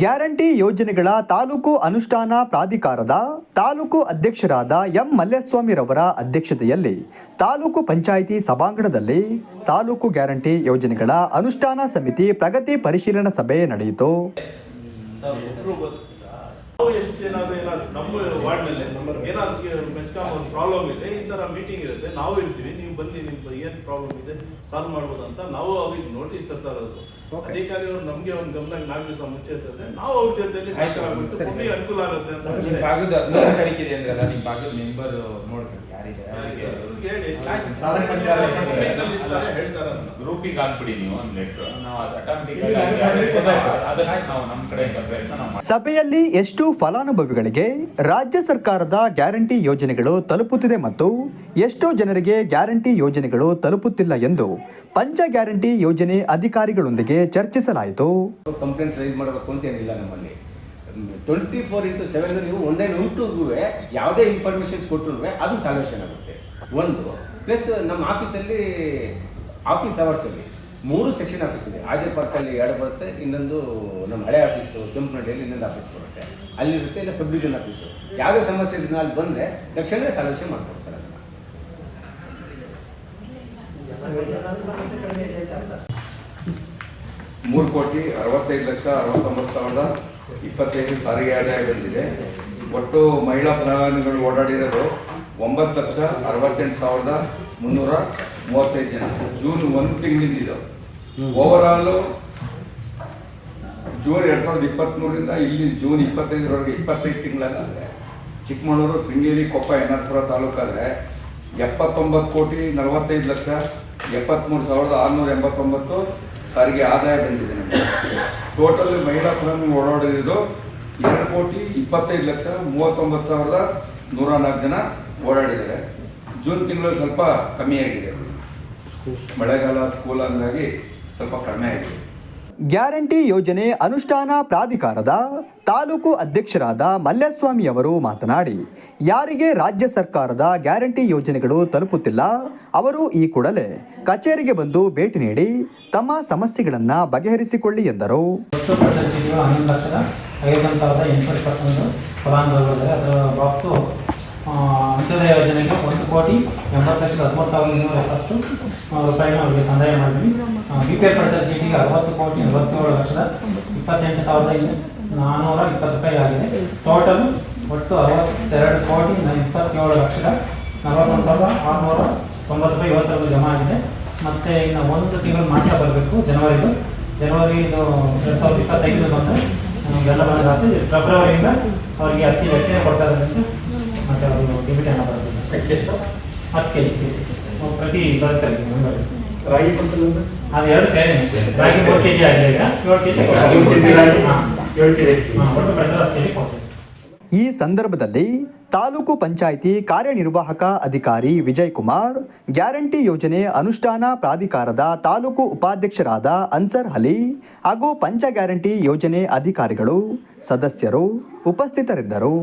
Guarantee ಯೋಜನೆಗಳ ತಾಲೂಕು ಅನುಷ್ಠಾನ ಪ್ರಾಧಿಕಾರದ ತಾಲೂಕು ಅಧ್ಯಕ್ಷರಾದ ಎಂ ಮಲ್ಲೇಸ್ವಾಮಿರವರ ಅಧ್ಯಕ್ಷತೆಯಲ್ಲಿ ತಾಲೂಕು ಪಂಚಾಯಿತಿ ಸಭಾಂಗಣದಲ್ಲಿ ತಾಲೂಕು ಗ್ಯಾರಂಟಿ ಯೋಜನೆಗಳ ಅನುಷ್ಠಾನ ಸಮಿತಿ ಪ್ರಗತಿ ಪರಿಶೀಲನಾ ಸಭೆ ನಡೆಯಿತು? ನಾವು ಎಷ್ಟು ಏನಾದ್ರು ಏನಾದ್ರು ನಮ್ಮ ವಾರ್ಡ್ನಲ್ಲಿ ಏನಾದ್ರು ಮೆಸ್ಕಾಮ್ ಪ್ರಾಬ್ಲಮ್ ಇದೆ ಈ ತರ ಮೀಟಿಂಗ್ ಇರುತ್ತೆ ನಾವು ಇರ್ತೀವಿ ನೀವು ಬನ್ನಿ ನಿಮ್ದು ಏನ್ ಪ್ರಾಬ್ಲಮ್ ಇದೆ ಸಾಲ್ವ್ ಮಾಡ್ಬೋದು ಅಂತ ನಾವು ಅವ್ರಿಗೆ ನೋಟಿಸ್ ತರ್ತಾ ಇರೋದು ಅಧಿಕಾರಿಗಳು ನಮಗೆ ಒಂದು ಗಮನಕ್ಕೆ ನಾಲ್ಕು ದಿವಸ ಮುಂಚೆ ಇರ್ತದೆ ನಾವು ಅವ್ರ ಜೊತೆಲಿ ಸಹಕಾರ ಕೊಟ್ಟು ಅನುಕೂಲ ಆಗುತ್ತೆ ಅಂತ ನಿಮ್ ಅಷ್ಟೇ. ಭಾಗದ ಹದಿನೈದು ತಾರೀಕು ಇದೆ ಅಂದ್ರಲ್ಲ ನಿಮ್ ಭಾಗದ ಮೆಂಬರ್ ನೋಡ್ಕೊಳ್ಳಿ ಯಾರಿದೆ? ಹೇಳಿ. ಹೇಳ್ತಾರೆ. ಗ್ರೂಪಿಗೆ ಹಾಕ್ಬಿಡಿ ನೀವು ಒಂದು ಲೆಟ್ರ್. ನಾವು ಅದು ಆಟೋಮೆಟಿಕ್ ಆದಷ್ಟು ನಾವು ನಮ್ಮ ಕಡೆಯಿಂದ ಪ್ರಯತ್ನ ನಾವು. ಸಭೆಯಲ್ಲಿ ಎಷ್ಟು ಫಲಾನುಭವಿಗಳಿಗೆ ರಾಜ್ಯ ಸರ್ಕಾರದ ಗ್ಯಾರಂಟಿ ಯೋಜನೆಗಳು ತಲುಪುತ್ತಿದೆ ಮತ್ತು ಎಷ್ಟೋ ಜನರಿಗೆ ಗ್ಯಾರಂಟಿ ಯೋಜನೆಗಳು ತಲುಪುತ್ತಿಲ್ಲ ಎಂದು ಪಂಚ ಗ್ಯಾರಂಟಿ ಯೋಜನೆ ಅಧಿಕಾರಿಗಳೊಂದಿಗೆ ಚರ್ಚಿಸಲಾಯಿತು. ಕಂಪ್ಲೇಂಟ್ಸ್ ರೈಸ್ ಮಾಡಬೇಕು ಅಂತ ಏನಿಲ್ಲ ನಮ್ಮಲ್ಲಿ. ಟ್ವೆಂಟಿ ಫೋರ್ ಇಂಟು ಸೆವೆನ್ ನೀವು ಒನ್ ನೈನ್ ಉಂಟು ಯಾವುದೇ ಇನ್ಫಾರ್ಮೇಷನ್ಸ್ ಕೊಟ್ಟರು ಅದು ಸಾಲ್ಯೂಷನ್ ಆಗುತ್ತೆ. ಒಂದು ಪ್ಲಸ್ ನಮ್ಮ ಆಫೀಸಲ್ಲಿ ಆಫೀಸ್ ಅವರ್ಸಲ್ಲಿ ಮೂರು ಸೆಕ್ಷನ್ ಆಫೀಸ್ ಇದೆ. ಆಜೆ ಪಾರ್ಕಲ್ಲಿ ಎರಡು ಬರುತ್ತೆ, ಇನ್ನೊಂದು ನಮ್ಮ ಹಳೆ ಆಫೀಸು ಕೆಂಪನಹಳ್ಳಿಯಲ್ಲಿ ಇನ್ನೊಂದು ಆಫೀಸ್ ಬರುತ್ತೆ. ಅಲ್ಲಿರುತ್ತೆ ಇಲ್ಲ ಸಬ್ ಡಿವಿಷನ್ ಆಫೀಸು ಯಾವುದೇ ಸಮಸ್ಯೆ ಇದ್ರೆ ಅಲ್ಲಿ ಬಂದರೆ ತಕ್ಷಣ ಮಾಡ್ಕೊಡ್ತಾರೆ. ಅದನ್ನು ಮೂರು ಕೋಟಿ, ಅರವತ್ತೈದು ಲಕ್ಷ, ಅರವತ್ತೊಂಬತ್ತು ಸಾವಿರದ ಇಪ್ಪತ್ತೈದು ಸಾರಿಗೆ ಆದಾಯ ಬಂದಿದೆ. ಒಟ್ಟು ಮಹಿಳಾ ಪ್ರಯಾಣಿಗಳು ಓಡಾಡಿರೋದು ಒಂಬತ್ತು ಲಕ್ಷ, ಅರವತ್ತೆಂಟು ಸಾವಿರದ ಮುನ್ನೂರ ಮೂವತ್ತೈದು ಜನ. ಜೂನ್ ಒಂದು ತಿಂಗಳಿಂದ ಇದು. ಓವರ್ ಆಲು ಜೂನ್ ಎರಡು ಸಾವಿರದ ಇಪ್ಪತ್ತ್ಮೂರರಿಂದ ಇಲ್ಲಿ ಜೂನ್ ಇಪ್ಪತ್ತೈದರವರೆಗೆ ಇಪ್ಪತ್ತೈದು ತಿಂಗಳಾಗಿದೆ ಚಿಕ್ಕಮಗಳೂರು ಶೃಂಗೇರಿ ಕೊಪ್ಪ ಎನ್ನರ್ಪುರ ತಾಲೂಕಾದರೆ ಎಪ್ಪತ್ತೊಂಬತ್ತು ಕೋಟಿ ನಲವತ್ತೈದು ಲಕ್ಷ ಎಪ್ಪತ್ತ್ಮೂರು ಸಾವಿರದ ಆರುನೂರ ಎಂಬತ್ತೊಂಬತ್ತು ಸಾರಿಗೆ ಆದಾಯ ಬಂದಿದೆ ನಮಗೆ. ಟೋಟಲ್ ಮಹಿಳಾ ಫಲಾನುಭವಿ ಓಡಾಡಿರೋದು ಎರಡು ಕೋಟಿ ಇಪ್ಪತ್ತೈದು ಲಕ್ಷ ಮೂವತ್ತೊಂಬತ್ತು ಸಾವಿರದ ನೂರ ನಾಲ್ಕು ಜನ ಓಡಾಡಿದ್ದಾರೆ. ಜೂನ್ ತಿಂಗಳಲ್ಲಿ ಸ್ವಲ್ಪ ಕಮ್ಮಿಯಾಗಿದೆ ಮಳೆಗಾಲ ಸ್ಕೂಲ್ ಹಂಗಾಗಿ ಸ್ವಲ್ಪ ಕಡಿಮೆ ಆಯಿತು. ಗ್ಯಾರಂಟಿ ಯೋಜನೆ ಅನುಷ್ಠಾನ ಪ್ರಾಧಿಕಾರದ ತಾಲೂಕು ಅಧ್ಯಕ್ಷರಾದ ಮಲ್ಯಸ್ವಾಮಿ ಅವರು ಮಾತನಾಡಿ ಯಾರಿಗೆ ರಾಜ್ಯ ಸರ್ಕಾರದ ಗ್ಯಾರಂಟಿ ಯೋಜನೆಗಳು ತಲುಪುತ್ತಿಲ್ಲ ಅವರು ಈ ಕೂಡಲೇ ಕಚೇರಿಗೆ ಬಂದು ಭೇಟಿ ನೀಡಿ ತಮ್ಮ ಸಮಸ್ಯೆಗಳನ್ನು ಬಗೆಹರಿಸಿಕೊಳ್ಳಿ ಎಂದರು. ಹನ್ನೊಂದು ಲಕ್ಷದ ಐವತ್ತೊಂದು ಸಾವಿರದ ಎಂಟುನೂರ ಇಪ್ಪತ್ತೊಂದು ಫಲಾನುಭವಿಗಳಿದ್ದಾರೆ ಅದರ ಅಂತ್ಯೋದಯ ಯೋಜನೆಗೆ ಒಂದು ಕೋಟಿ ಎಂಬತ್ತು ಲಕ್ಷದ ಹದಿಮೂರು ಸಾವಿರದ ಇನ್ನೂರ ಎಪ್ಪತ್ತು ರೂಪಾಯಿನ ಅವರಿಗೆ ಸಂದಾಯ ಮಾಡಿದ್ವಿ. ಬಿ ಪಿ ಎಲ್ ಪಡೆದ ಚೀಟಿಗೆ ಅರವತ್ತು ಕೋಟಿ ನಲವತ್ತೇಳು ಲಕ್ಷದ ಇಪ್ಪತ್ತೆಂಟು ಸಾವಿರದ ನಾನ್ನೂರ ಇಪ್ಪತ್ತು ರೂಪಾಯಿ ಆಗಿದೆ. ಟೋಟಲ್ ಒಟ್ಟು ಅರವತ್ತೆರಡು ಕೋಟಿ ಇಪ್ಪತ್ತೇಳು ಲಕ್ಷದ ನಲವತ್ತೊಂದು ಸಾವಿರದ ಆರುನೂರ ತೊಂಬತ್ತು ರೂಪಾಯಿ ಇವತ್ತರೆಗೂ ಜಮಾ ಆಗಿದೆ. ಮತ್ತು ಇನ್ನು ಒಂದು ತಿಂಗಳು ಮಾತ್ರ ಬರಬೇಕು, ಜನವರಿದು. ಜನವರಿ ಎರಡು ಸಾವಿರದ ಇಪ್ಪತ್ತೈದು ಬಂದರೆ ನಮಗೆಲ್ಲ ಬಂದಾಗ್ತದೆ ಫೆಬ್ರವರಿಯಿಂದ ಅವರಿಗೆ ಅತಿ ಲೆಕ್ಕನೆ ಕೊಡ್ತಾ ಡಿಬಿಟನ್ನು ಹತ್ತು ಕೆ ಜಿ ಪ್ರತಿ ಸದಸ್ಯರಿಗೆ ಮೆಂಬರ್ಸ್ ರಾಗಿ ಕೊಡ್ತಲ್ಲ ಅದು ಎರಡು ಸೇರಿ. ರಾಗಿ ಮೂರು ಕೆ ಜಿ ಆಗಿದೆ ಈಗ. ಏಳು ಕೆ ಜಿ ಕೆಜಿ ರಾಗಿ ಏಳು ಕೆಜಿ ಅಕ್ಕಿ. ಒಟ್ಟು ಬೆಳೆದ್ರೆ ಹತ್ತು ಕೆ ಜಿ ಕೊಡ್ತೀವಿ. ಈ ಸಂದರ್ಭದಲ್ಲಿ ತಾಲೂಕು ಪಂಚಾಯಿತಿ ಕಾರ್ಯನಿರ್ವಾಹಕ ಅಧಿಕಾರಿ ವಿಜಯ್ ಕುಮಾರ್ ಗ್ಯಾರಂಟಿ ಯೋಜನೆ ಅನುಷ್ಠಾನ ಪ್ರಾಧಿಕಾರದ ತಾಲೂಕು ಉಪಾಧ್ಯಕ್ಷರಾದ ಅನ್ಸರ್ ಅಲಿ ಹಾಗೂ ಪಂಚ ಗ್ಯಾರಂಟಿ ಯೋಜನೆ ಅಧಿಕಾರಿಗಳು ಸದಸ್ಯರು ಉಪಸ್ಥಿತರಿದ್ದರು.